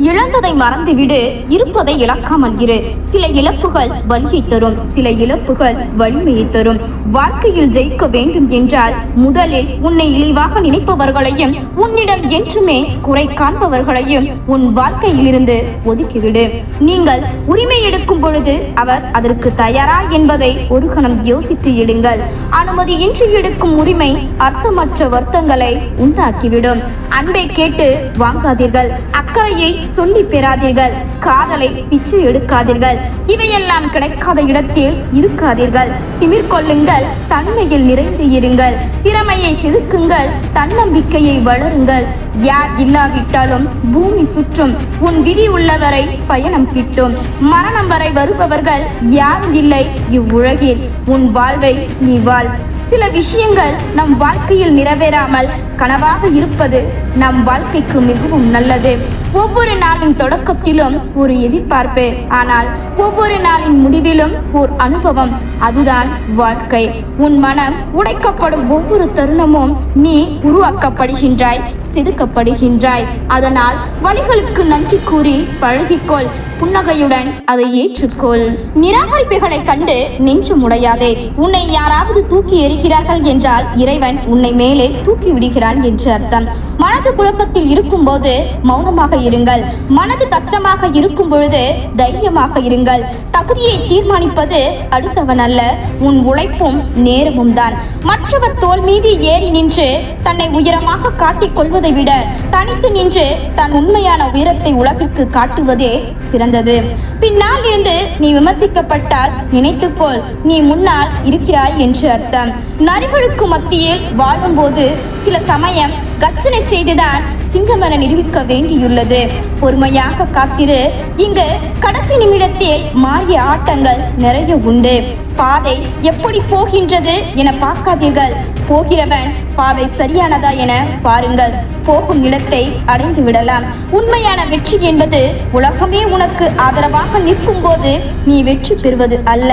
இழந்ததை மறந்துவிடு இருப்பதை இழக்காமல் இரு. சில இழப்புகள் வலியை தரும் சில இழப்புகள் வலிமையை தரும். வாழ்க்கையில் ஜெயிக்க வேண்டும் என்றால் முதலில் உன்னை இழிவாக நினைப்பவர்களையும் உன்னிடம் என்றுமே குறை காண்பவர்களையும் உன் வாழ்க்கையிலிருந்து ஒதுக்கிவிடு. நீங்கள் உரிமை எடுக்கும் பொழுது அவர் அதற்கு தயாரா என்பதை ஒரு கணம் யோசித்து அனுமதி அனுமதியின்றி எடுக்கும் உரிமை அர்த்தமற்ற வருத்தங்களை உண்டாக்கிவிடும். அன்பை கேட்டு வாங்காதீர்கள். அக்கறையை சொல்லி பெறாதீர்கள். காதலை பிச்சை எடுக்காதீர்கள். இவையெல்லாம் கிடைக்காத இடத்தில் இருக்காதீர்கள். திமிர் கொள்ளுங்கள் தன்மையில் நிறைந்து இருங்கள். திறமையை செதுக்குங்கள் தன்னம்பிக்கையை வளருங்கள். யார் இல்லாவிட்டாலும் பூமி சுற்றும் உன் விதி உள்ளவரை பயணம் கிட்டும். மரணம் வரை வருபவர்கள் யாரும் இல்லை. இவ்வுலகில் உன் வாழ்வை நீ வாழ். சில விஷயங்கள் நம் வாழ்க்கையில் நிறைவேறாமல் கனவாக இருப்பது நம் வாழ்க்கைக்கு மிகவும் நல்லது. ஒவ்வொரு நாளின் தொடக்கத்திலும் ஒரு எதிர்பார்ப்பு ஆனால் ஒவ்வொரு நாளின் முடிவிலும் ஓர் அனுபவம். அதுதான் வாழ்க்கை. உன் மனம் உடைக்கப்படும் ஒவ்வொரு தருணமும் நீ உருவாக்கப்படுகின்றாய் செதுக்கப்படுகின்றாய். அதனால் வழிகளுக்கு நன்றி கூறி பழகிக்கொள். புன்னகையுடன் அதை ஏற்றுக்கொள். நிராகரிப்புகளை கண்டு நெஞ்சு முடையாதே உன்னை யாராவது தூக்கி எறிகிறார்கள் என்றால் இறைவன் உன்னை மேலே தூக்கி இருக்கிறான் என்று அர்த்தம். மனது குழப்பத்தில் இருக்கும்போது மௌனமாக இருங்கள். மனது கஷ்டமாக இருக்கும் பொழுது தைரியமாக இருங்கள். தகுதியை தீர்மானிப்பது அடுத்தவன் அல்ல உன் உழைப்பும் நேரமும் தான். மற்றவர் தோல் மீது ஏறி நின்று தன்னை உயரமாக காட்டிக் கொள்வதை விட தனித்து நின்று தன் உண்மையான உயரத்தை உலகிற்கு காட்டுவதே சிறந்தது. பின்னால் இருந்து நீ விமர்சிக்கப்பட்டால் நினைத்துக்கொள் நீ முன்னால் இருக்கிறாய் என்று அர்த்தம். நரிகளுக்கு மத்தியில் வாழும்போது சில Máy. கர்ச்சனை செய்துதான் சிங்கமன நிரூபிக்க வேண்டியுள்ளது. பொறுமையாக காத்திரு. இங்கு கடைசி நிமிடத்தில் மாறிய ஆட்டங்கள் நிறைய உண்டு. பாதை எப்படி போகின்றது என பார்க்காதீர்கள். போகிறவன் பாதை சரியானதா என பாருங்கள். போகும் இடத்தை அடைந்து விடலாம். உண்மையான வெற்றி என்பது உலகமே உனக்கு ஆதரவாக நிற்கும் போது நீ வெற்றி பெறுவது அல்ல.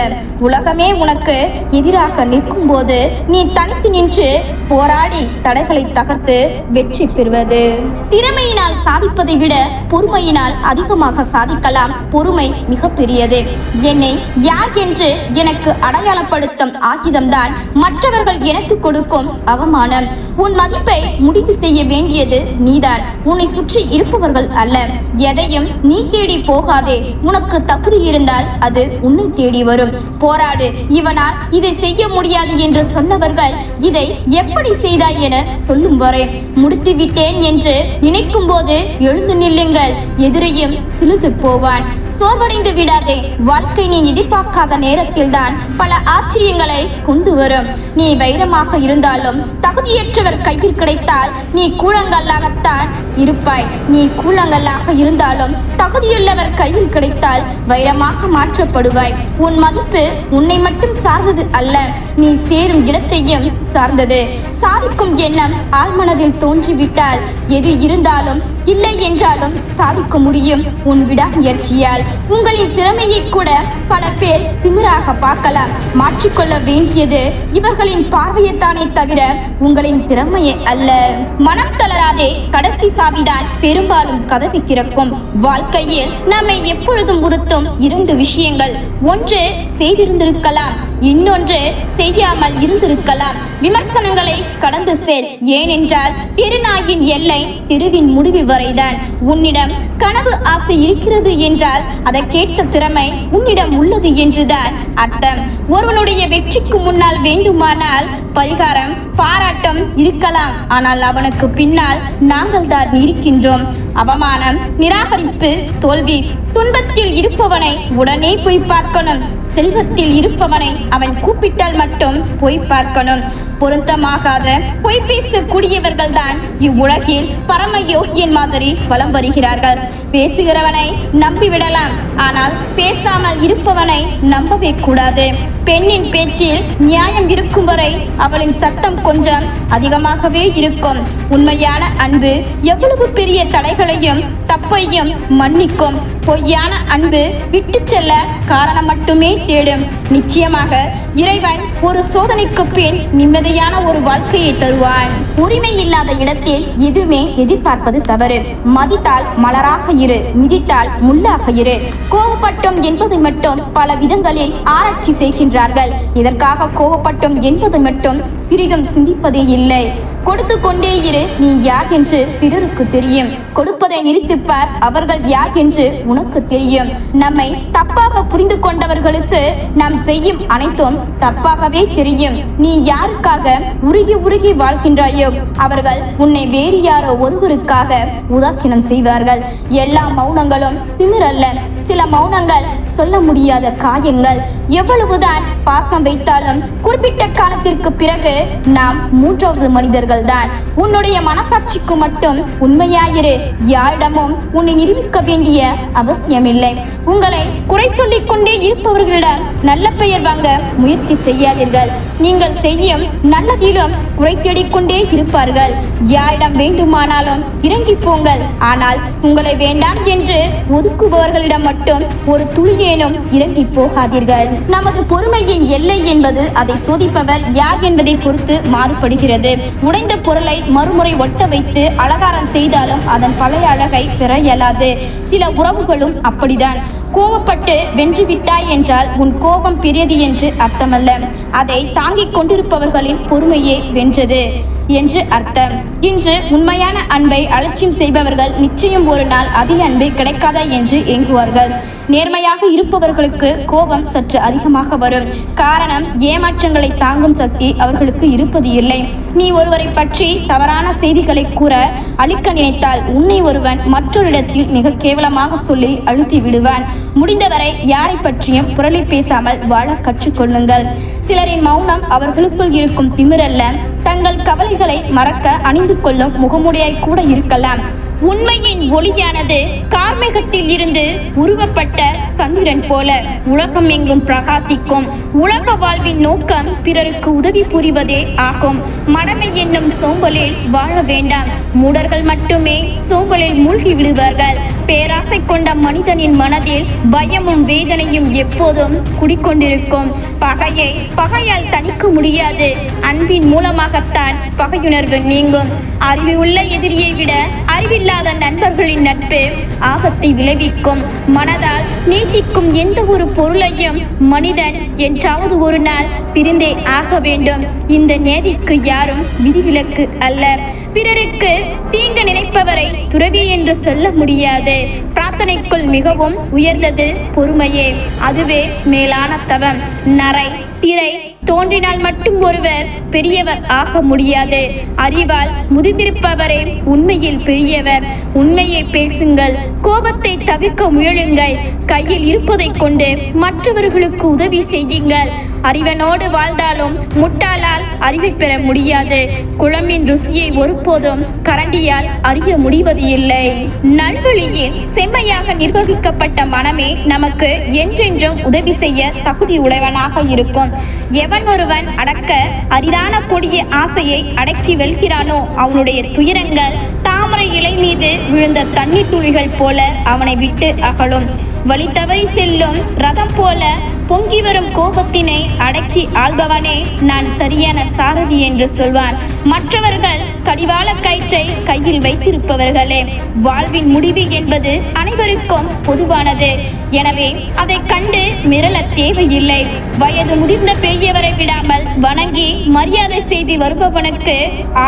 உலகமே உனக்கு எதிராக நிற்கும் போது நீ தனித்து நின்று போராடி தடைகளை தகர்த்து வெற்றி பெறுவது. திறமையினால் சாதிப்பதை விட பொறுமையினால் அதிகமாக சாதிக்கலாம். பொறுமை மிகப்பெரியது என்னை யார் என்று எனக்கு அடையாளப்படுத்தும் ஆயுதம்தான் மற்றவர்கள் எனக்கு கொடுக்கும் அவமானம். உன் மதிப்பை முடிவு செய்ய வேண்டியது நீதான். உன்னை சுற்றி இருப்பவர்கள் அல்ல. எதையும் நீ தேடி போகாதே. உனக்கு தகுதி இருந்தால் அது உன்னை தேடி வரும். போராடு. இவனால் இதை செய்ய முடியாது என்று சொன்னவர்கள் இதை எப்படி செய்தாய் என சொல்லும் வரை முடித்து விட்டேன் என்று நினைக்கும் போது எழுந்து நில்லுங்கள். எதிரையும் சிலுந்து போவான். சோர்வடைந்து விடாதே. வாழ்க்கை நீ எதிர்பார்க்காத நேரத்தில்தான் பல ஆச்சரியங்களை கொண்டு வரும். நீ வைரமாக இருந்தாலும் தகுதியற்றவர் கையில் கிடைத்தால் நீ கூழங்கல்லாகத்தான் இருப்பாய். நீ கூலங்களாக இருந்தாலும் தகுதியுள்ளவர் கையில் கிடைத்தால் வைரமாக மாற்றப்படுவாய். உன் மதிப்பு உன்னை மட்டும் சார்ந்தது அல்ல. நீ சேரும் இடத்தையும் சார்ந்தது. சாதிக்கும் எண்ணம் ஆழ்மனதில் தோன்றிவிட்டால் எது இருந்தாலும் இல்லை என்றாலும் சாதிக்க முடியும். உன் விடாமுயற்சியால் உங்களின் திறமையை கூட பல பேர் திமிராக பார்க்கலாம். மாற்றிக்கொள்ள வேண்டியது இவர்களின் பார்வையைத்தானே தவிர உங்களின் திறமையை அல்ல. மனம் தளராதே கடைசி சாவிதான் பெரும்பாலும் கதவை திறக்கும். வாழ்க்கையில் நம்மை எப்பொழுதும் உறுத்தும் இரண்டு விஷயங்கள். ஒன்று செய்திருந்திருக்கலாம். இன்னொன்று செய்யாமல் இருந்திருக்கலாம். விமர்சனங்களை கடந்து செல். ஏனென்றால் திருநாயின் எல்லை திருவின் முடிவு வரைதான். உன்னிடம் கனவு ஆசை இருக்கிறது என்றால் அதை கேட்ட திறமை உன்னிடம் உள்ளது என்றுதான் அர்த்தம். ஒருவனுடைய வெற்றிக்கு முன்னால் வேண்டுமானால் பரிகாரம் பாராட்டம் இருக்கலாம். ஆனால் அவனுக்கு பின்னால் நாங்கள் தான் இருக்கின்றோம். அவமானம் நிராகரிப்பு தோல்வி துன்பத்தில் இருப்பவனை உடனே போய் பார்க்கணும். செல்வத்தில் இருப்பவனை அவன் கூப்பிட்டால் மட்டும் போய் பார்க்கணும். பொருத்தமாகாத பொய் பேசக்கூடியவர்கள் தான் இவ்வுலகில் பரம யோகியன் மாதிரி வலம் வருகிறார்கள். பேசுகிறவனை நம்பிவிடலாம் ஆனால் பேசாமல் இருப்பவனை நம்பவே கூடாது. பெண்ணின் பேச்சில் நியாயம் இருக்கும் வரை அவளின் சத்தம் கொஞ்சம் அதிகமாகவே இருக்கும். உண்மையான அன்பு எவ்வளவு பெரிய தடைகளையும் தப்பையும் மன்னிக்கும். பொய்யான அன்பு விட்டு செல்ல காரணம் மட்டுமே தேடும். நிச்சயமாக இறைவன் ஒரு சோதனைக்கு பின் நிம்மதியான ஒரு வாழ்க்கையை தருவான். உரிமை இல்லாத இடத்தில் எதுவுமே எதிர்பார்ப்பது தவறு. மதித்தால் மலராக இரு மிதித்தால் முள்ளாக இரு. கோவப்பட்டோம் என்பது மட்டும் பல விதங்களில் ஆராய்ச்சி செய்கின்றார்கள். இதற்காக கோவப்பட்டோம் என்பது மட்டும் சிறிதும் சிந்திப்பதே இல்லை. கொடுத்து கொண்டே இரு நீ யார் என்று பிறருக்கு தெரியும். கொடுப்பதை நிறுத்திப்பார் அவர்கள் யார் என்று உனக்கு தெரியும். நம்மை தப்பாக புரிந்து கொண்டவர்களுக்கு நாம் செய்யும் அனைத்தும் தப்பாகவே தெரியும். நீ யாருக்காக உருகி உருகி வாழ்கின்றாயோ அவர்கள் உன்னை வேறு யாரோ ஒருவருக்காக உதாசீனம் செய்வார்கள். எல்லா மௌனங்களும் திமிரல்ல. சில மௌனங்கள் சொல்ல முடியாத காயங்கள். எவ்வளவுதான் பாசம் வைத்தாலும் குறிப்பிட்ட காலத்திற்கு பிறகு நாம் மூன்றாவது மனிதர்கள் தான் உன்னுடைய மனசாட்சிக்கு மட்டும் உண்மையாயிரு. யாரிடமும் உன்னை நிரூபிக்க வேண்டிய அவசியமில்லை. உங்களை குறை சொல்லிக் கொண்டே இருப்பவர்களிடம் நல்ல பெயர் வாங்க முயற்சி செய்யாதீர்கள். நீங்கள் செய்யும் நல்லதிலும் குறை தேடிக்கொண்டே இருப்பார்கள். யாரிடம் வேண்டுமானாலும் இறங்கி போங்கள். ஆனால் உங்களை வேண்டாம் என்று ஒதுக்குபவர்களிடம் மட்டும் ஒரு துளியேனும் இறங்கி போகாதீர்கள். நமது பொறுமையின் எல்லை என்பது அதை சோதிப்பவர் யார் என்பதை பொறுத்து மாறுபடுகிறது. உடைந்த பொருளை மறுமுறை ஒட்ட வைத்து அலங்காரம் செய்தாலும் அதன் பழைய அழகை பெற இயலாது. சில உறவுகளும் அப்படிதான் கோவப்பட்டு வென்று விட்டாய் என்றால் உன் கோபம் பெரியது என்று அர்த்தமல்ல. அதை தாங்கிக் கொண்டிருப்பவர்களின் பொறுமையே வென்றது என்று அர்த்தம். இன்று உண்மையான அன்பை அலட்சியம் செய்பவர்கள் நிச்சயம் ஒரு நாள் அதிக அன்பு கிடைக்காதா என்று ஏங்குவார்கள். நேர்மையாக இருப்பவர்களுக்கு கோபம் சற்று அதிகமாக வரும். காரணம் ஏமாற்றங்களை தாங்கும் சக்தி அவர்களுக்கு இருப்பது இல்லை. நீ ஒருவரை பற்றி தவறான செய்திகளை கூற அழிக்க நினைத்தால் உன்னை ஒருவன் மற்றொரு இடத்தில் மிக கேவலமாக சொல்லி அழுத்தி விடுவான். முடிந்தவரை யாரை பற்றியும் புரளி பேசாமல் வாழ கற்றுக்கொள்ளுங்கள் சிலரின் மௌனம் அவர்களுக்குள் இருக்கும் திமிரல்ல. தங்கள் கவலைகளை மறக்க அணிந்து கொள்ளும் முகமுடையாய் கூட இருக்கலாம். உண்மையின் ஒளியானது கார்மேகத்தில் இருந்து உருவப்பட்ட சந்திரன் போல உலகம் எங்கும் பிரகாசிக்கும். உலக வாழ்வின் நோக்கம் பிறருக்கு உதவி புரிவதே ஆகும். மடமை என்னும் சோம்பலில் வாழ வேண்டாம். மூடர்கள் மட்டுமே சோம்பலில் மூழ்கி விடுவார்கள். பேராசை கொண்ட மனிதனின் மனதில் பயமும் வேதனையும் எப்போதும் குடிக்கொண்டிருக்கும். பகையை பகையால் தணிக்க முடியாது. அன்பின் மூலமாக மூலமாகத்தான் பகையுணர்வு நீங்கும். அறிவுள்ள எதிரியை விட அறிவில்லாத நண்பர்களின் நட்பு ஆபத்தை விளைவிக்கும். மனதால் நேசிக்கும் எந்த ஒரு பொருளையும் மனிதன் என்றாவது ஒரு நாள் பிரிந்தே ஆக வேண்டும். இந்த நேதிக்கு யாரும் விதிவிலக்கு அல்ல. பிறருக்கு தீங்கு நினைப்பவரை துறவி என்று சொல்ல முடியாது. பிரார்த்தனைக்குள் மிகவும் உயர்ந்தது பொறுமையே. அதுவே மேலான தவம். நரை திரை தோன்றினால் மட்டும் ஒருவர் பெரியவர் ஆக முடியாது. அறிவால் முதிர்ந்திருப்பவரே உண்மையில் பெரியவர். உண்மையை பேசுங்கள் கோபத்தை தவிர்க்க முயலுங்கள் கையில் இருப்பதைக் கொண்டு மற்றவர்களுக்கு உதவி செய்யுங்கள். அறிவனோடு வாழ்ந்தாலும் முட்டாளால் அறிவை பெற முடியாது. குழம்பின் ருசியை ஒருபோதும் கரண்டியால் அறிய முடிவது இல்லை. நல்வழியில் செம்மையாக நிர்வகிக்கப்பட்ட மனமே நமக்கு என்றென்றும் உதவி செய்ய தகுதி உடையவனாக இருக்கும். எவன் ஒருவன் அடக்க அரிதான கொடிய ஆசையை அடக்கி வெல்கிறானோ அவனுடைய துயரங்கள் தாமரை இலை மீது விழுந்த தண்ணீர் துளிகள் போல அவனை விட்டு அகலும். வழி தவறி செல்லும் ரதம் போல பொங்கி வரும் கோபத்தினை அடக்கி ஆள்பவனே நான் சரியான சாரதி என்று சொல்வான். மற்றவர்கள் கடிவாள கயிற்றை கையில் வைத்திருப்பவர்களே வாழ்வின் முடிவு என்பது அனைவருக்கும் பொதுவானது. எனவே அதை கண்டு மிரள தேவையில்லை. வயது முதிர்ந்த பெரியவரை விடாமல் வணங்கி மரியாதை செய்து வருபவனுக்கு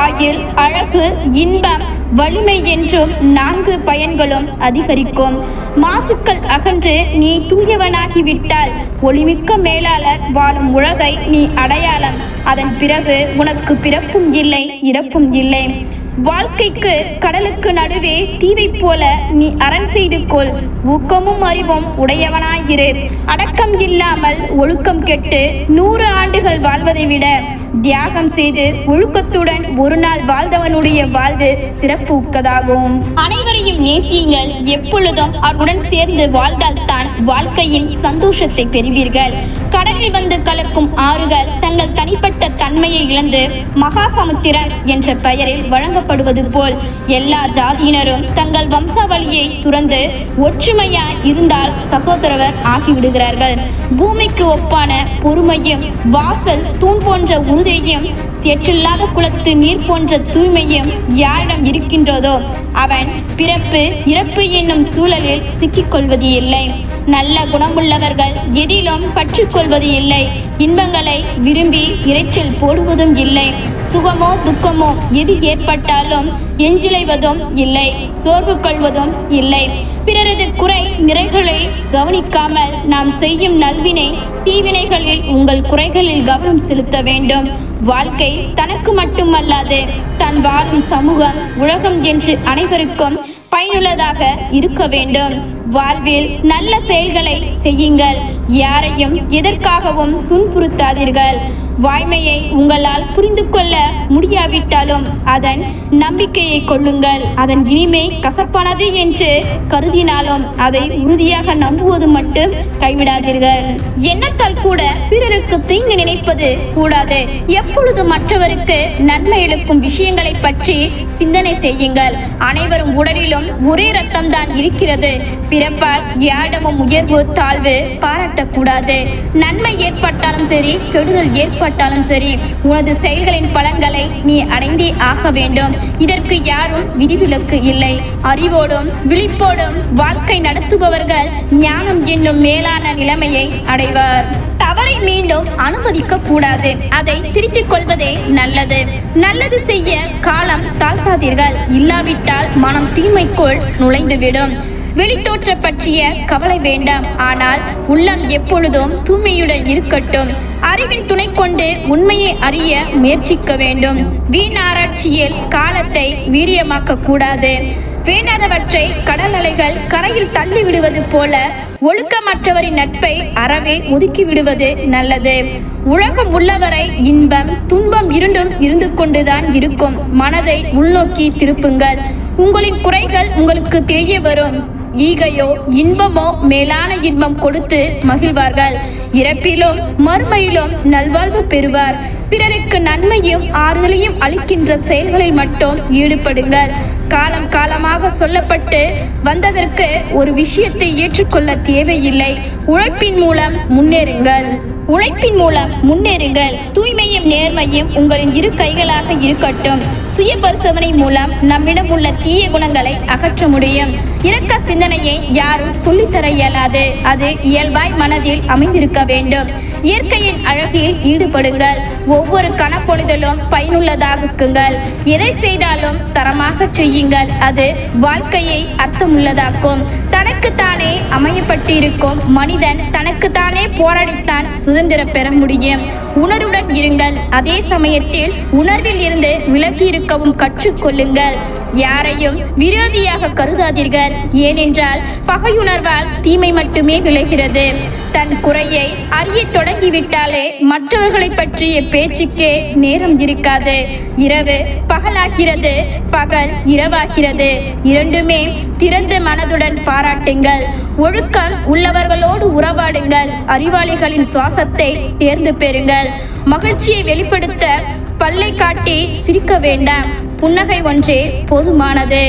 ஆயுள் அழகு இன்பம் வலிமை என்றும் நான்கு பயன்களும் அதிகரிக்கும். மாசுக்கள் அகன்று நீ தூயவனாகிவிட்டால் ஒளிமிக்க மேலாளர் வாழும் உலகை நீ அடையாளம். அதன் பிறகு உனக்கு பிறப்பும் இல்லை இறப்பும் இல்லை. வாழ்க்கைக்கு கடலுக்கு நடுவே தீவை போல நீ அரண் செய்து கொள். ஊக்கமும் அறிவும் உடையவனாயிரு. அடக்கம் இல்லாமல் ஒழுக்கம் கெட்டு நூறு ஆண்டுகள் வாழ்வதை விட தியாகம் செய்து ஒழுக்கத்துடன் ஒரு நாள் வாழ்ந்தவனுடைய வாழ்வு சிறப்பு உக்கதாகும். அனைவரையும் நேசியுங்கள். எப்பொழுதும் அவருடன் சேர்ந்து வாழ்ந்தால் தான் வாழ்க்கையில் சந்தோஷத்தை பெறுவீர்கள். கடலில் வந்து கலக்கும் ஆறுகள் தங்கள் தனிப்பட்ட தன்மையை இழந்து மகாசமுத்திரன் என்ற பெயரில் வழங்கப்படுவது போல் எல்லா ஜாதியினரும் தங்கள் வம்சாவளியை துறந்து ஒற்றுமையாய் இருந்தால் சகோதரவர் ஆகிவிடுகிறார்கள். பூமிக்கு ஒப்பான பொறுமையும் வாசல் தூண் போன்ற உறுதியும் சேற்றில்லாத குளத்து நீர் போன்ற தூய்மையும் யாரிடம் இருக்கின்றதோ அவன் பிறப்பு இறப்பு என்னும் சூழலில் சிக்கிக்கொள்வது இல்லை நல்ல குணமுள்ளவர்கள் எதிலும் பற்றுக்கொள்வது இல்லை இன்பங்களை விரும்பி இரைச்சல் போடுவதும் இல்லை. சுகமோ துக்கமோ எது ஏற்பட்டாலும் எஞ்சிலைவதும் இல்லை. சோர்வு கொள்வதும் இல்லை. பிறரது குறை நிறைகளை கவனிக்காமல் நாம் செய்யும் நல்வினை தீவினைகளில் உங்கள் குறைகளில் கவனம் செலுத்த வேண்டும். வாழ்க்கை தனக்கு மட்டுமல்லாது தன் வாழும் சமூகம் உலகம் என்று அனைவருக்கும் பயனுள்ளதாக இருக்க வேண்டும். வாழ்வில் நல்ல செயல்களை செய்யுங்கள். யாரையும் எதற்காகவும் துன்புறுத்தாதீர்கள். வாய்மையை உங்களால் புரிந்து கொள்ள முடியாவிட்டாலும் அதன் நம்பிக்கையை கொள்ளுங்கள். அதன் இனிமை கசப்பானது என்று கருதினாலும் அதை உறுதியாக நம்புவது மட்டும் கைவிடாதீர்கள். எண்ணத்தால் கூட பிறருக்கு தீங்கு நினைப்பது கூடாது. எப்பொழுது மற்றவருக்கு நன்மை இழுக்கும் விஷயங்களை பற்றி சிந்தனை செய்யுங்கள். அனைவரும் உடலிலும் ஒரே ரத்தம் தான் இருக்கிறது. பிறப்பால் யாரிடமும் உயர்வு தாழ்வு பாராட்டக்கூடாது. நன்மை ஏற்பட்டாலும் சரி கெடுதல் ஏற்பட்டாலும் சரி உனது செயல்களின் பலன்களை நீ அடைந்தே ஆக வேண்டும். இதற்கு யாரும் விதிவிலக்கு இல்லை. அறிவோடும் விழிப்போடும் வாழ்க்கை நடத்துபவர்கள் ஞானம் என்னும் மேலான நிலைமையை அடைவர். தவறை மீண்டும் அனுமதிக்க கூடாது அதை திருத்திக் கொள்வதே நல்லது. நல்லது செய்ய காலம் தாழ்த்தாதீர்கள். இல்லாவிட்டால் மனம் தீமைக்குள் நுழைந்துவிடும். வெளித்தோற்ற பற்றிய கவலை வேண்டாம். ஆனால் உள்ளம் எப்பொழுதும் தூய்மையுடன் இருக்கட்டும். அறிவின் துணை கொண்டு உண்மையை அறிய முயற்சிக்க வேண்டும். வீணாராய்ச்சியில் காலத்தை வீரியமாக்க கூடாது. வேண்டாதவற்றை கடல் அலைகள் கரையில் தள்ளி விடுவது போல ஒழுக்கமற்றவரின் நட்பை அறவே ஒதுக்கி விடுவது நல்லது. உலகம் உள்ளவரை இன்பம் துன்பம் இருண்டும் இருந்து கொண்டுதான் இருக்கும். மனதை உள்நோக்கி திருப்புங்கள். உங்களின் குறைகள் உங்களுக்கு தெரிய வரும். ஈகையோ இன்பமோ மேலான இன்பம் கொடுத்து மகிழ்வார்கள். இறப்பிலும் மறுமையிலும் நல்வாழ்வு பெறுவார். பிறருக்கு நன்மையும் ஆறுதலையும் அளிக்கின்ற செயல்களில் மட்டும் ஈடுபடுங்கள். காலம் காலமாக சொல்லப்பட்டு வந்ததற்கு ஒரு விஷயத்தை ஏற்றுக்கொள்ள தேவையில்லை. உழைப்பின் மூலம் முன்னேறுங்கள். உழைப்பின் மூலம் முன்னேறுங்கள். தூய்மையும் நேர்மையும் உங்களின் இரு கைகளாக இருக்கட்டும். சுய பரிசோதனை மூலம் நம்மிடம் உள்ள தீய குணங்களை அகற்ற முடியும். இரக்க சிந்தனையை யாரும் சொல்லித்தர இயலாது. அது இயல்பாய் மனதில் அமைந்திருக்க வேண்டும். இயற்கையின் அழகில் ஈடுபடுங்கள். ஒவ்வொரு கணப்பொழுதிலும் பயனுள்ளதாக்குங்கள் எதை செய்தாலும் தரமாக செய்யுங்கள். அது வாழ்க்கையை அர்த்தமுள்ளதாக்கும். தனக்குத்தானே அமையப்பட்டிருக்கும் மனிதன் தனக்குத்தானே போராடித்தான் சுதந்திரம் பெற முடியும். உணர்வுடன் இருங்கள். அதே சமயத்தில் உணர்வில் இருந்து விலகி இருக்கவும் கற்றுக்கொள்ளுங்கள். யாரையும் விரோதியாக கருதாதீர்கள். ஏனென்றால் பகையுணர்வால் தீமை மட்டுமே விளைகிறது. தன் குறையை அறிய தொடங்கிவிட்டாலே மற்றவர்களை பற்றிய பேச்சுக்கே நேரம் இருக்காது. இரவு பகலாகிறது பகல் இரவாகிறது. இரண்டுமே திறந்த மனதுடன் பாராட்டுங்கள். ஒழுக்கம் உள்ளவர்களோடு உறவாடுங்கள். அறிவாளிகளின் சுவாசத்தை தேர்ந்து பெறுங்கள். மகிழ்ச்சியை வெளிப்படுத்த பல்லை காட்டி சிரிக்க வேண்டாம். புன்னகை ஒன்றே போதுமானது.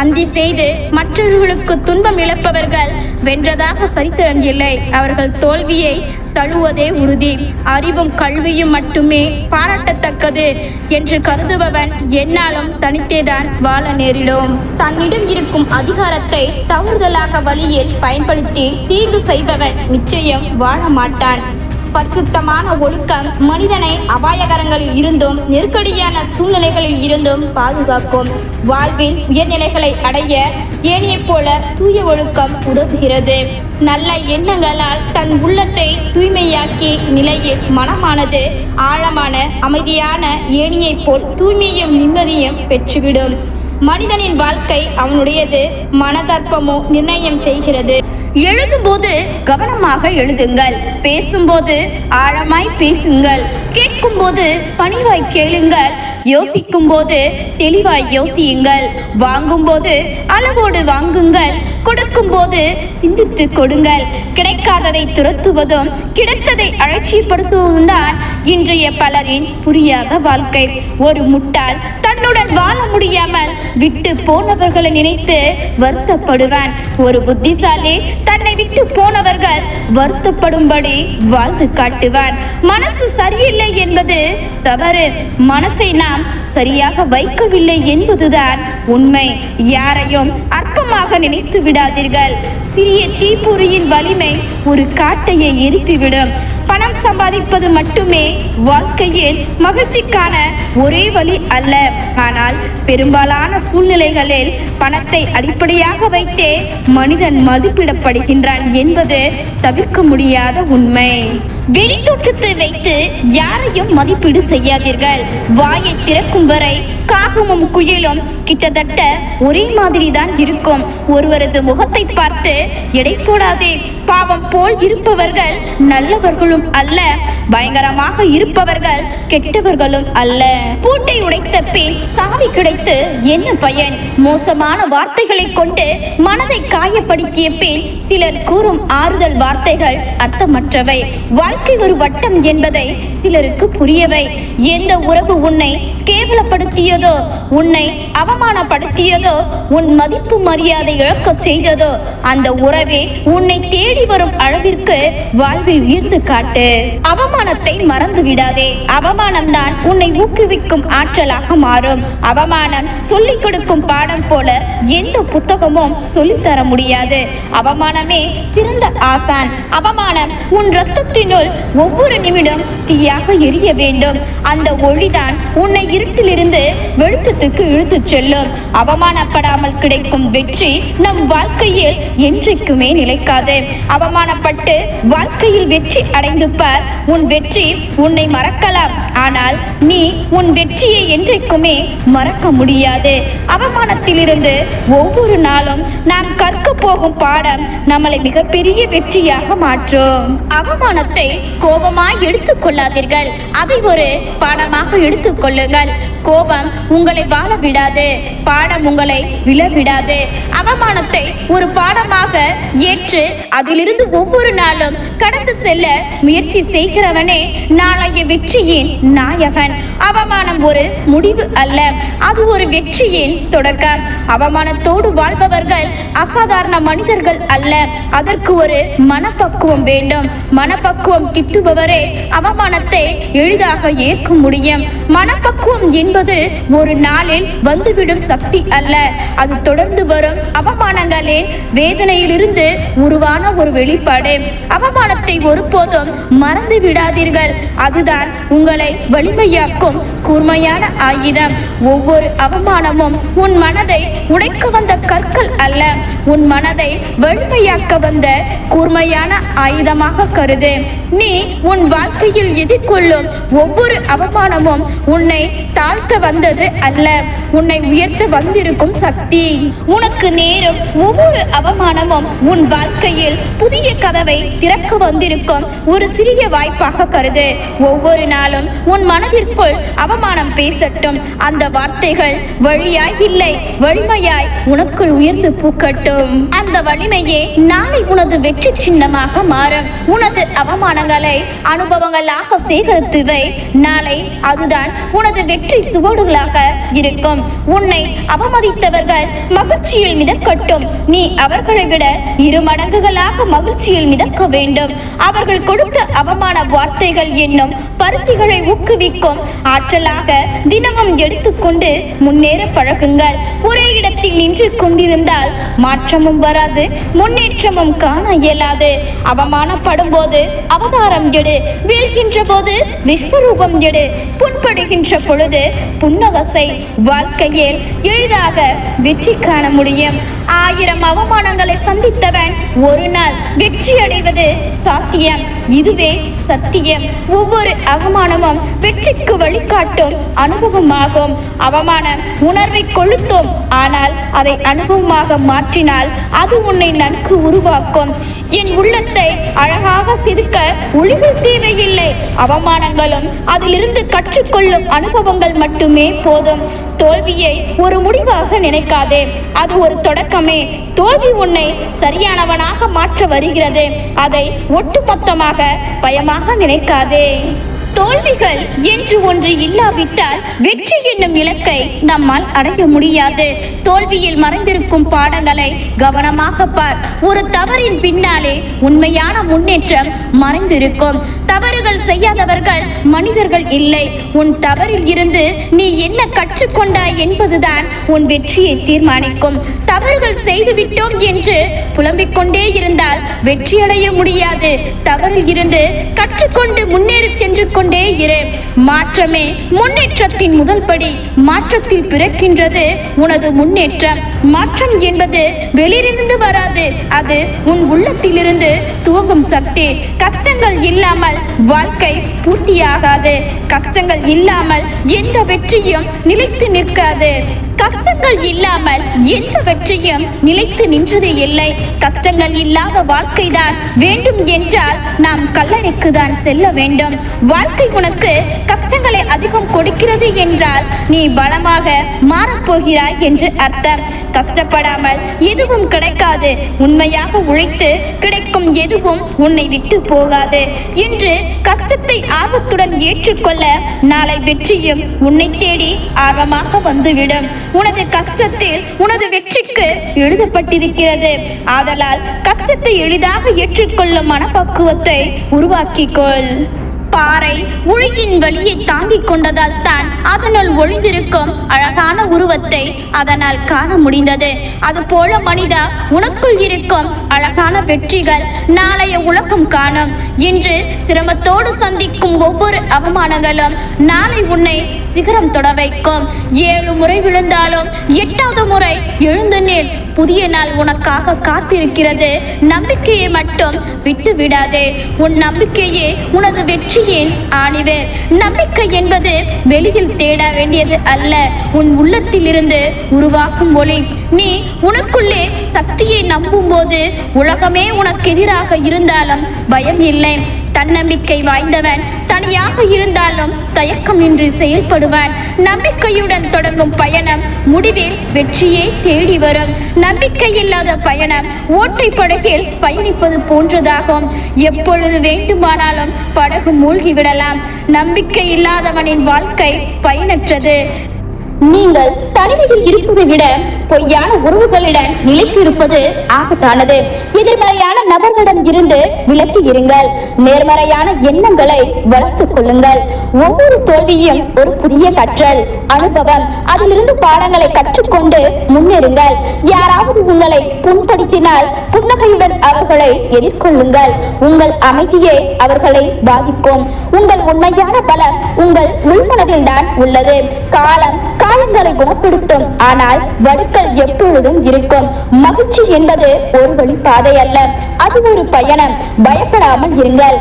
அந்தி செய்து மற்றவர்களுக்கு துன்பம் இழப்பவர்கள் வென்றதாக சரித்திரம் இல்லை. அவர்கள் தோல்வியை தழுவதே உறுதி. அறிவும் கல்வியும் மட்டுமே பாராட்டத்தக்கது என்று கருதுபவன் என்னாலும் தனித்தேதான் வாழ நேரிடும். தன்னிடம் இருக்கும் அதிகாரத்தை தவறுதலாக வழியில் பயன்படுத்தி தீங்கு செய்பவன் நிச்சயம் வாழ மாட்டான். பரிசுத்தமான ஒழுக்கம் மனிதனை அபாயகரங்களில் இருந்தும் நெருக்கடியான சூழ்நிலைகளில் இருந்தும் பாதுகாக்கும். வாழ்வில் உயர்நிலைகளை அடைய ஏனியைப் போல தூய ஒழுக்கம் உதவுகிறது. நல்ல எண்ணங்களால் தன் உள்ளத்தை தூய்மையாக்கி நிலையில் மனமானது ஆழமான அமைதியான ஏனியைப் போல் தூய்மையும் நிம்மதியும் பெற்றுவிடும். மனிதனின் வாழ்க்கை அவனுடையது மனதர்ப்பமோ நிர்ணயம் செய்கிறது. எழுதும்போது கவனமாக எழுதுங்கள். பேசும்போது ஆழமாய் பேசுங்கள். கேட்கும்போது பணிவாய் கேளுங்கள். யோசிக்கும்போது தெளிவாய் யோசியுங்கள். வாங்கும்போது அளவோடு வாங்குங்கள். கொடுக்கும்போது சிந்தித்து கொடுங்கள். கிடைக்காததை துரத்துவதும் கிடைத்ததை அலட்சியப்படுத்துவதும் தான் இன்றைய பலரின் புரியாத வாழ்க்கை. ஒரு முட்டாள் தன்னுடன் வாழ முடியாமல் விட்டு போனவர்களை நினைத்து வருத்தப்படுவான். ஒரு புத்திசாலி தன்னை விட்டு போனவர்கள் வருத்தப்படும்படி வாழ்ந்து காட்டுவான் மனசு சரியில்லை என்பது தவறு. மனசை நாம் சரியாக வைக்கவில்லை என்பதுதான் உண்மை. யாரையும் அற்பமாக நினைத்து விடாதீர்கள். சிறிய தீப்பொறியின் வலிமை ஒரு காட்டையை எரித்துவிடும். பணம் சம்பாதிப்பது மட்டுமே வாழ்க்கையின் மகிழ்ச்சிக்கான ஒரே வழி அல்ல. ஆனால் பெரும்பாலான சூழ்நிலைகளில் பணத்தை அடிப்படையாக வைத்தே மனிதன் மதிப்பிடப்படுகின்றான் என்பது தவிர்க்க முடியாத உண்மை. வெளித்தோற்றத்தை வைத்து யாரையும் மதிப்பீடு செய்யாதீர்கள். வாயை திறக்கும் வரை காகமும் குயிலும் கிட்டத்தட்ட ஒரே மாதிரி தான் இருக்கும். ஒருவரது முகத்தை பார்த்து எடை போடாதே பாவம் போல் இருப்பவர்கள் நல்லவர்களும் அல்ல. பயங்கரமாக இருப்பவர்கள் கெட்டவர்களும் அல்ல. பூட்டை உடைத்த பின் சாவி கிடைத்து என்ன பயன்? மோசமான வார்த்தைகளை கொண்டு மனதை காயப்படுத்திய பின் சிலர் கூறும் ஆறுதல் வார்த்தைகள் அர்த்தமற்றவை. வாழ்க்கை ஒரு வட்டம் என்பதை சிலருக்கு புரியவை. எந்த உறவு உன்னை கேவலப்படுத்தியதோ உன்னை அவமானப்படுத்தியதோ உன் மதிப்பு மரியாதை இழக்கச் செய்ததோ அந்த உறவே உன்னை தேடி வரும் அளவிற்கு வாழ்வில் உயர்ந்து காட்டு. அவமானத்தை மறந்து விடாதே. அவமானம் தான் உன்னை ஊக்குவிக்கும் ஆற்றலாக மாறும். அவமானம் சொல்லிக் கொடுக்கும் பாடம் போல எந்த புத்தகமும் சொல்லித்தர முடியாது. அவமானமே சிறந்த ஆசான். அவமானம் உன் ரத்தத்தினுள் ஒவ்வொரு நிமிடம் தீயாக எரிய வேண்டும். அந்த ஒளிதான் உன்னை இருட்டிலிருந்து வெளிச்சத்துக்கு இழுத்துச் செல்லும். அவமானப்படாமல் கிடைக்கும் வெற்றி நம் வாழ்க்கையில் என்றைக்குமே நிலைக்காது. அவமானப்பட்டு வாழ்க்கையில் வெற்றி அடைந்து பார். உன் வெற்றி உன்னை மறக்கலாம். ஆனால் நீ உன் வெற்றியை என்றைக்குமே மறக்க முடியாது. அவமானத்திலிருந்து ஒவ்வொரு நாளும் நாம் கற்க போகும் பாடம் நம்மளை மிகப்பெரிய வெற்றியாக மாற்றும். அவமானத்தை கோபமாய் எடுத்துக் கொள்ளாதீர்கள். அதை ஒரு பாடமாக எடுத்துக் கொள்ளுங்கள். கோபம் உங்களை வாழ விடாது. பாடம் உங்களை விழ விடாது. அவமானத்தை ஒரு பாடமாக ஏற்று அதிலிருந்து ஒவ்வொரு நாளும் கடந்து செல்ல முயற்சி செய்கிறவனே நாளைய வெற்றியின் நாயகன். அவமானம் ஒரு முடிவு அல்ல. அது ஒரு வெற்றியின் தொடக்கம் அவமானத்தோடு வாழ்பவர்கள் அசாதாரண மனிதர்கள் அல்ல. அதற்கு ஒரு மனப்பக்குவம் வேண்டும். மனப்பக்குவம் கிட்டுபவரே அவமானத்தை எளிதாக ஏற்க முடியும். மனப்பக்குவம் என்பது ஒரு நாளில் வந்துவிடும் சக்தி அல்ல. அது தொடர்ந்து வரும் அவமானங்களின் வேதனையிலிருந்து உருவான ஒரு வெளிப்பாடு. அவமானத்தை ஒருபோதும் மறந்து விடாதீர்கள் அதுதான் உங்களை வலிமையாக்கும் கூர்மையான ஆயுதம். ஒவ்வொரு அவமானமும் உன் மனதை உடைக்க வந்த கற்கள் அல்ல. உன் மனதை வலிமையாக்க வந்த கூர்மையான ஆயுதமாக கருது. நீ உன் வாழ்க்கையில் எதிர்கொள்ளும் ஒவ்வொரு அவமானமும் உன்னை தாழ்த்த வந்தது அல்ல. உன்னை உயர்த்த வந்திருக்கும் சக்தி. உனக்கு நேரும் ஒவ்வொரு அவமானமும் உன் வாழ்க்கையில் புதிய கதவை திறக்க வந்திருக்கும் ஒரு சிறிய வாய்ப்பாக கருது. ஒவ்வொரு நாளும் உன் மனதிற்குள் அவமானம் பேசட்டும். அந்த வார்த்தைகள் வழியாய் இல்லை வலிமையாய் உனக்குள் உயர்ந்து பூக்கட்டும். அந்த வலிமையே நாளை உனது வெற்றி சின்னமாக மாறும். உனது அவமானங்களை அனுபவங்களாக சேகரித்துவை. நாளை அதுதான் உனது வெற்றி சுவடுகளாக இருக்கும். உன்னை அவமதித்தவர்கள் மகிழ்ச்சியில் மிதக்கட்டும். நீ அவர்களை விட இரு மடங்குகளாக மகிழ்ச்சியில் மிதக்க வேண்டும். அவர்கள் கொடுத்த அவமான வார்த்தைகள் என்னும் பரிசுகளை ஊக்குவிக்கும். ஆற்றலாக தினமும் எடுத்துக்கொண்டு முன்னேற பழகுங்கள். ஒரே இடத்தில் நின்று கொண்டிருந்தால் மாற்றமும் வராது முன்னேற்றமும் காண இயலாது. அவமானப்படும் போது அவதாரம் எடு. வீழ்கின்ற போது விஸ்வரூபம் எடு. புண்படுகின்ற பொழுது புன்னகசை வாழ்க்கையில் எளிதாக வெற்றி காண முடியும். ஆயிரம் அவமானங்களை சந்தித்தவன் ஒரு நாள் வெற்றி அடைவது சாத்தியம். இதுவே சத்தியம். ஒவ்வொரு அவமானமும் வெற்றிக்கு வழிகாட்டும் அனுபவமாகும். அவமான உணர்வை கொளுத்தும். ஆனால் அதை அனுபவமாக மாற்றினால் அது உன்னை நன்கு உருவாக்கும். என் உள்ளத்தை அழகாக சிதுக்க ஒளிகள் தேவையில்லை. அவமானங்களும் அதிலிருந்து கற்றுக்கொள்ளும் அனுபவங்கள் மட்டுமே போதும். தோல்வியை ஒரு முடிவாக நினைக்காதே. அது ஒரு தொடக்கமே. தோல்வி உன்னை சரியானவனாக மாற்ற வருகிறது. அதை ஒட்டுமொத்தமாக பயமாக நினைக்காதே. தோல்விகள் என்று ஒன்று இல்லாவிட்டால் வெற்றி என்னும் இலக்கை நம்மால் அடைய முடியாது. தோல்வியில் மறைந்திருக்கும் பாடங்களை கவனமாக பார். ஒரு தவறின் பின்னாலே உண்மையான முன்னேற்றம் மறைந்திருக்கும். தவறுகள் செய்யாதவர்கள் மனிதர்கள் இல்லை. உன் தவறில் இருந்து நீ என்ன கற்றுக்கொண்டாய் என்பதுதான் உன் வெற்றியை தீர்மானிக்கும். தவறுகள் செய்துவிட்டோம் என்று புலம்பிக் கொண்டே இருந்தால் வெற்றியடைய முடியாது. தவறில் இருந்து கற்றுக்கொண்டு முன்னேறி சென்று கொண்டே இரு. மாற்றமே முன்னேற்றத்தின் முதல் படி. மாற்றத்தில் பிறக்கின்றது உனது முன்னேற்றம். மாற்றம் என்பது வெளியிலிருந்து வராது. அது உன் உள்ளத்திலிருந்து துவங்கும் சக்தி. கஷ்டங்கள் இல்லாமல் வாழ்க்கை பூர்த்தியாகாது. கஷ்டங்கள் இல்லாமல் எந்த வெற்றியும் நிலைத்து நிற்காது. கஷ்டங்கள் இல்லாமல் எந்த வெற்றியும் நிலைத்து நின்றது இல்லை. கஷ்டங்கள் இல்லாத வாழ்க்கைதான். வேண்டும் என்றால் நாம் கல்லறைக்கு தான் செல்ல வேண்டும். வாழ்க்கை உனக்கு கஷ்டங்களை அதிகம் கொடுக்கிறது என்றால் நீ பலமாக மாறப்போகிறாய் என்று அர்த்தம். கஷ்டப்படாமல் எதுவும் கிடைக்காது. உண்மையாக உழைத்து கிடைக்கும் எதுவும் உன்னை விட்டு போகாது. என்று கஷ்டத்தை ஆபத்துடன் ஏற்றுக்கொள்ள நாளை வெற்றியும் உன்னை தேடி ஆர்வமாக வந்துவிடும். உனது கஷ்டத்தில் உனது வெற்றிக்கு எழுதப்பட்டிருக்கிறது. ஆதலால் கஷ்டத்தை எளிதாக ஏற்றுக்கொள்ளும் மனப்பக்குவத்தை உருவாக்கிக்கொள். பாறை உளியின் வழியை தாங்கிக் கொண்டதால் தான் அதனுள் ஒளிந்திருக்கும் அழகான உருவத்தை அதனால் காண முடிந்தது. அதுபோல மனிதா உனக்குள் இருக்கும் அழகான வெற்றிகள் நாளைய உலகம் காணும். இன்று சிரமத்தோடு சந்திக்கும் ஒவ்வொரு அவமானங்களும் நாளை உன்னை சிகரம் தொட வைக்கும். ஏழு முறை விழுந்தாலும் எட்டாவது முறை எழுந்து நில். புதிய நாள் உனக்காக காத்திருக்கிறது. நம்பிக்கையை மட்டும் விட்டு விடாதே உன் நம்பிக்கையே உனது வெற்றி வெற்றியின் ஆணிவேர்? நம்பிக்கை என்பது வெளியில் தேட வேண்டியது அல்ல. உன் உள்ளத்திலிருந்து உருவாக்கும் ஒளி. நீ உனக்குள்ளே சக்தியை நம்பும் போது உலகமே உனக்கு எதிராக இருந்தாலும் பயம் இல்லை. தன்னம்பிக்கை வாய்ந்தவன். தனியாக இருந்தாலும் தயக்கமின்றி செயல்படுவான். நம்பிக்கையுடன் தொடங்கும் பயணம் முடிவில் வெற்றியை தேடி வரும். நம்பிக்கை இல்லாத பயணம் ஓட்டை படகில் பயணிப்பது போன்றதாகும். எப்பொழுது வேண்டுமானாலும் படகு மூழ்கிவிடலாம். நம்பிக்கை இல்லாதவனின் வாழ்க்கை பயனற்றது. நீங்கள் தனிமையில் இருப்பதை விட பொய்யான உறவுகளுடன் நிலைத்திருப்பது ஆபத்தானது. எதிர்மறையான நபர்களிடம் இருந்து விலக்கி இருங்கள். நேர்மறையான எண்ணங்களை வளர்த்துக் கொள்ளுங்கள். ஒவ்வொரு தோல்வியும் ஒரு புதிய கற்றல் அனுபவம். அதிலிருந்து பாடங்களை கற்றுக்கொண்டு முன்னேறுங்கள். யாராவது உங்களை புண்படுத்தினால் புன்னகையுடன் அவர்களை எதிர்கொள்ளுங்கள். உங்கள் அமைதியே அவர்களை பாதிக்கும். உங்கள் உண்மையான பலம் உங்கள் உள்மனதில் தான் உள்ளது. காலம் காயங்களை குணப்படுத்தும். ஆனால் வடுக்கள் எப்பொழுதும் இருக்கும். மகிழ்ச்சி என்பது ஒரு வழி பாதை அல்ல. அது ஒரு பயணம். பயப்படாமல் இருங்கள்.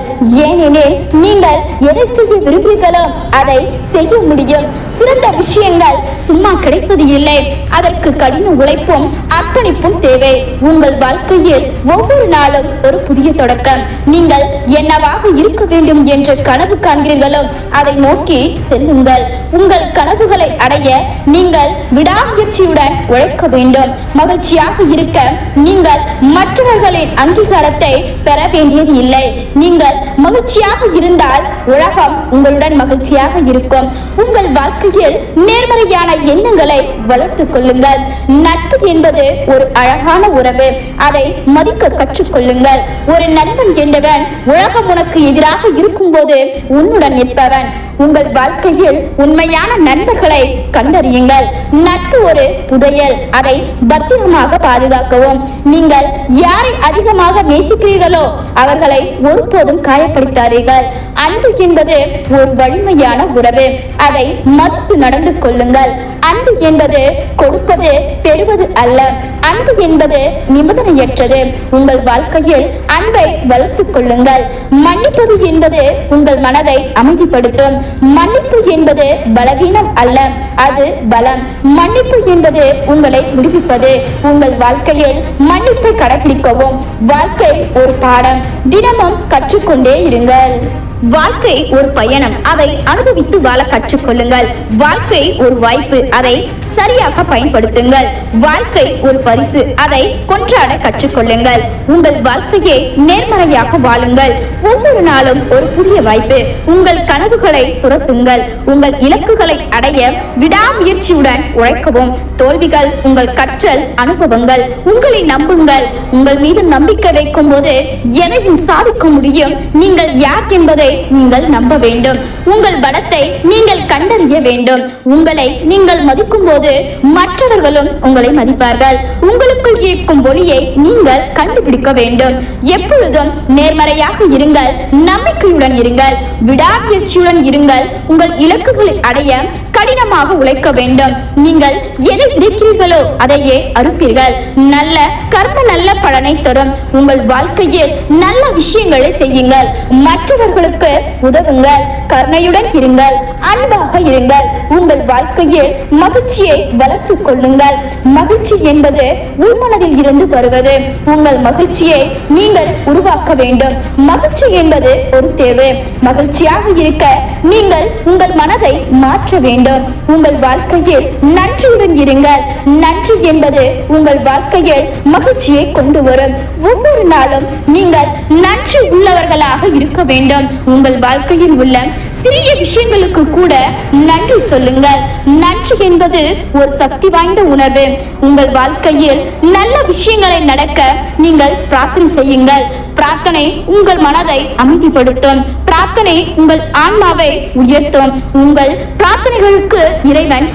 ஏனெனில் நீங்கள் எதை செய்ய விரும்புகிறீர்களோ அதை செய்ய முடியும். சிறந்த விஷயங்கள் சும்மா கிடைப்பது இல்லை. அதற்கு கடின உழைப்பும் அர்ப்பணிப்பும் தேவை. உங்கள் வாழ்க்கையில் ஒவ்வொரு நாளும் ஒரு புதிய தொடக்கம். நீங்கள் என்னவாக இருக்க வேண்டும் என்ற கனவு காண்கிறீர்களோ அதை நோக்கி செல்லுங்கள். உங்கள் கனவுகளை அடைய நீங்கள் விடாமுயற்சியுடன் உழைக்க வேண்டும். மகிழ்ச்சியாக இருக்க நீங்கள் மற்றவர்களின் அங்கீகாரத்தை பெற வேண்டியது இல்லை. நீங்கள் மகிழ்ச்சியாக இருந்தால் உலகம் உங்களுடன் மகிழ்ச்சியாக இருக்கும். உங்கள் வாழ்க்கையில் நேர்மறையான எண்ணங்களை வளர்த்துக் கொள்ளுங்கள். நட்பு என்பது ஒரு அழகான உறவு. அதை மதிக்க கற்றுக்கொள்ளுங்கள் ஒரு நண்பன் என்பவன் உலகம் உனக்கு எதிராக இருக்கும்போது உன்னுடன் நிற்பவன். உங்கள் வாழ்க்கையில் உண்மையான நண்பர்களை கண்டறியுங்கள். நட்பு ஒரு புதையல். அதை பத்திரமாக பாதுகாக்கவும். நீங்கள் யாரை அதிகமாக நேசிக்கிறீர்களோ அவர்களை ஒருபோதும் காயப்படுத்தாதீர்கள். அன்பு என்பது ஒரு வலிமையான உறவு. அதை மதித்து நடந்து கொள்ளுங்கள். அன்பு என்பது கொடுப்பது பெறுவது அல்ல. அன்பு என்பது நிபந்தனையற்றது. உங்கள் வாழ்க்கையில் அன்பை வளர்த்துக் கொள்ளுங்கள். மன்னிப்பது என்பது உங்கள் மனதை அமைதிப்படுத்தும். மன்னிப்பு என்பது பலவீனம் அல்ல அது பலம். மன்னிப்பு என்பது உங்களை விடுவிப்பது. உங்கள் வாழ்க்கையில் மன்னிப்பை கடைபிடிக்கவும் வாழ்க்கை ஒரு பாடம். தினமும் கற்றுக்கொண்டே இருங்கள். வாழ்க்கை ஒரு பயணம். அதை அனுபவித்து வாழ கற்றுக்கொள்ளுங்கள். வாழ்க்கை ஒரு வாய்ப்பு. அதை சரியாக பயன்படுத்துங்கள். வாழ்க்கை ஒரு பரிசு. அதை கொன்றாட கற்றுக்கொள்ளுங்கள். உங்கள் வாழ்க்கையை நேர்மறையாக வாழுங்கள். ஒவ்வொரு நாளும் ஒரு புதிய வாய்ப்பு. உங்கள் கனவுகளை துரத்துங்கள். உங்கள் இலக்குகளை அடைய விடாமுயற்சியுடன் உழைக்கவும். தோல்விகள் உங்கள் கற்றல் அனுபவங்கள் உங்களை நம்புங்கள். உங்கள் மீது நம்பிக்கை வைக்கும் போது எதையும் சாதிக்க முடியும். நீங்கள் யார் என்பதை நீங்கள் நம்ப வேண்டும். உங்கள் பலத்தை நீங்கள் கண்டறிய வேண்டும். உங்களை நீங்கள் மதிக்கும் போது மற்றவர்களும் உங்களை மதிப்பார்கள். உங்களுக்குள் இருக்கும் ஒளியை நீங்கள் கண்டுபிடிக்க வேண்டும். எப்பொழுதும் நேர்மறையாக இருங்கள் நம்பிக்கையுடன் இருங்கள் விடாமுயற்சியுடன் இருங்கள். உங்கள் இலக்குகளை அடைய கடினமாக உழைக்க வேண்டும். நீங்கள் எதை விதைக்கிறீர்களோ அதையே அறுப்பீர்கள். நல்ல கர்ம நல்ல பலனை தரும். உங்கள் வாழ்க்கையில் நல்ல விஷயங்களை செய்யுங்கள். மற்றவர்களுக்கு உதவுங்கள். கருணையுடன் இருங்கள். அன்பாக இருங்கள். உங்கள் வாழ்க்கையில் மகிழ்ச்சியை வளர்த்துக் கொள்ளுங்கள். மகிழ்ச்சி என்பது உள்மனதில் இருந்து வருவது. உங்கள் மகிழ்ச்சியை நீங்கள் உருவாக்க வேண்டும். மகிழ்ச்சி என்பது ஒரு தேர்வு. மகிழ்ச்சியாக இருக்க நீங்கள் உங்கள் மனதை மாற்ற வேண்டும். உங்கள் வாழ்க்கையில் நன்றியுடன் இருங்கள். நன்றி என்பது உங்கள் வாழ்க்கையில் மகிழ்ச்சியை கொண்டு வரும். ஒவ்வொரு நாளும் நீங்கள் நன்றி உள்ளவர்களாக இருக்க வேண்டும். உங்கள் வாழ்க்கையில் உள்ள சிறிய விஷயங்களுக்கு கூட நன்றி சொல்லுங்கள். நன்றி என்பது ஒரு சக்தி வாய்ந்த உணர்வு. உங்கள் வாழ்க்கையில் நல்ல விஷயங்களை நடக்க நீங்கள் பிரார்த்தனை செய்யுங்கள். பிரார்த்தனை உங்கள் மனதை அமைதிப்படுத்தும். பிரார்த்தனை உங்கள் ஆன்மாவை உயர்த்தும். உங்கள் பிரார்த்தனைகளுக்கு இறைவன்